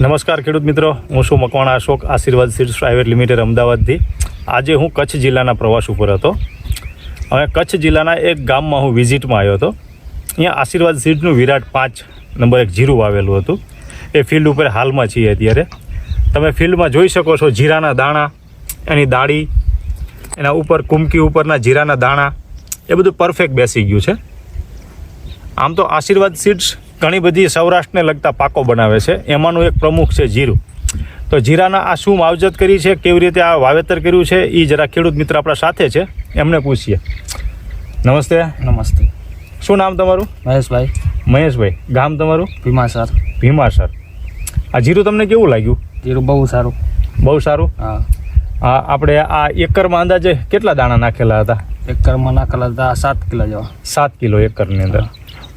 નમસ્કાર ખેડૂત મિત્રો, હું છું મકવાણા અશોક, આશીર્વાદ સીડ્સ પ્રાઇવેટ લિમિટેડ અમદાવાદથી. આજે હું કચ્છ જિલ્લાના પ્રવાસ ઉપર હતો. હવે કચ્છ જિલ્લાના એક ગામમાં હું વિઝિટમાં આવ્યો હતો. અહીંયા આશીર્વાદ સીડ્સનું વિરાટ પાંચ નંબર એક જીરું આવેલું હતું. એ ફિલ્ડ ઉપર હાલમાં છીએ અત્યારે. તમે ફિલ્ડમાં જોઈ શકો છો જીરાના દાણા, એની દાળી એના ઉપર કુમકી ઉપરના જીરાના દાણા. એ બધું પરફેક્ટ બેસી ગયું છે. આમ તો આશીર્વાદ સીડ્સ ઘણી બધી સૌરાષ્ટ્રને લગતા પાકો બનાવે છે. એમાંનું એક પ્રમુખ છે જીરું. તો જીરાના આ શું માવજત કરી છે કેવી રીતે આ વાવેતર કર્યું છે એ જરા ખેડૂત મિત્ર આપણા સાથે છે. એમને પૂછીએ. નમસ્તે. નમસ્તે. શું નામ તમારું? મહેશભાઈ. મહેશભાઈ. ગામ તમારું? ભીમા સર. ભીમાસર આ જીરું તમને કેવું લાગ્યું? જીરું બહુ સારું. બહુ સારું? હા. હા આપણે આ એકરમાં અંદાજે કેટલા દાણા નાખેલા હતા? એકરમાં નાખેલા હતા સાત કિલો જેવા. સાત કિલો એકરની અંદર.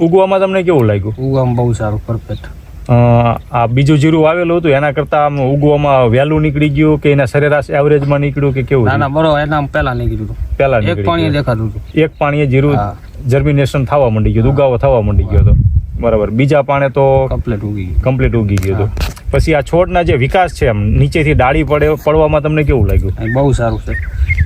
ઉગવામાં તમને કેવું લાગ્યું? ઉગવામાં બહુ સારું પરફેક્ટ આ બીજું જીરું વાવેલું હતું એના કરતાં આમ ઉગવામાં વહેલું નીકળી ગયું કે એના સરેરાશ એવરેજમાં નીકળ્યું કે કેવું ના ના બરોબર એના પહેલા નીકળ્યું હતું. પહેલા એક નીકળી પાણી દેખાતું હતું. એક પાણીએ જીરું. જર્મિનેશન થવા માંડી ગયું ઉગાવો થવા માંડી ગયો હતો. બરાબર બીજા પાણે તો કમ્પ્લીટ ઉગી ગયું. કમ્પ્લીટ ઉગી ગયું હતું. પછી આ છોડના જે વિકાસ છે એમ નીચેથી ડાળી પડે પડવામાં તમને કેવું લાગ્યું? બહુ સારું છે.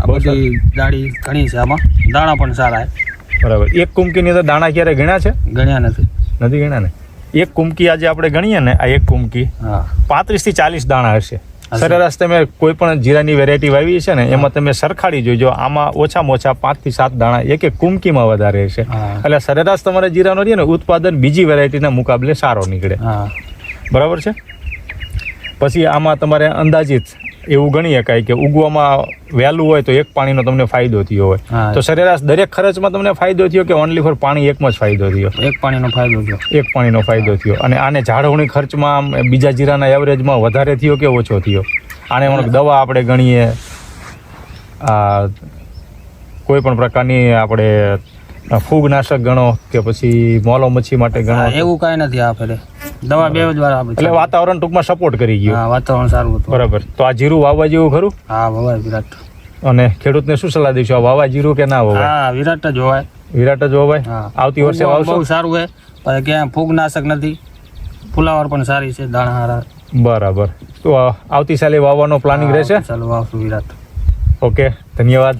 બધી ડાળી ઘણી છે આમાં. દાણા પણ સારા છે. બરાબર. એક કુમકીની અંદર દાણા ક્યારે ગણ્યા છે? ગણ્યા નથી. નથી ગણ્યા ને? એક કુમકી આજે આપણે ગણીએ ને આ એક કુમકી પાંત્રીસથી ચાલીસ દાણા હશે. હશે. સરેરાશ તમે કોઈ પણ જીરાની વેરાયટી વાવી છે ને એમાં તમે સરખાડી જોજો આમાં ઓછામાં ઓછા પાંચથી સાત દાણા એક એક કુમકીમાં વધારે છે એટલે સરેરાશ તમારે જીરાનો રહે ને ઉત્પાદન બીજી વેરાયટીના મુકાબલે સારો નીકળે. બરાબર છે? પછી આમાં તમારે અંદાજિત એવું ગણી શકાય કે ઉગવામાં વહેલું હોય તો એક પાણીનો તમને ફાયદો થયો હોય. તો સરેરાશ દરેક ખર્ચમાં તમને ફાયદો થયો કે ઓનલી ફોર પાણી એકમાં જ ફાયદો થયો? એક પાણીનો ફાયદો થયો. એક પાણીનો ફાયદો થયો. અને આને જાળવણી ખર્ચમાં આમ બીજા જીરાના એવરેજમાં વધારે થયો કે ઓછો થયો? આને મતલબ દવા આપણે ગણીએ. આ કોઈ પણ પ્રકારની આપણે ફૂગનાશક ગણો કે પછી મોલો મચ્છી માટે ગણો. એવું કાંઈ નથી આ ફેરે દવા બે જ વાર આપી એટલે વાતાવરણ ટૂંકમાં સપોર્ટ કરી ગયું. હા વાતાવરણ સારું હતું. બરાબર. તો આ જીરું વાવવા જેવું ખરું? હા ભવાય વિરાટ. અને ખેડૂતને શું સલાહ દઈશું આ વાવા જીરું કે ના વવાય? હા વિરાટ જ હોવાય વિરાટ જ વવાય? આવતી વર્ષે વાવશો? બહુ સારું છે પણ ક્યાં ફૂગનાશક નથી. ફુલાવર પણ સારી છે દાણા હારા બરાબર. તો આવતી સાલે વાવવાનો પ્લાનિંગ રહેશે? ચાલો વાવશું વિરાટ. ઓકે ધન્યવાદ.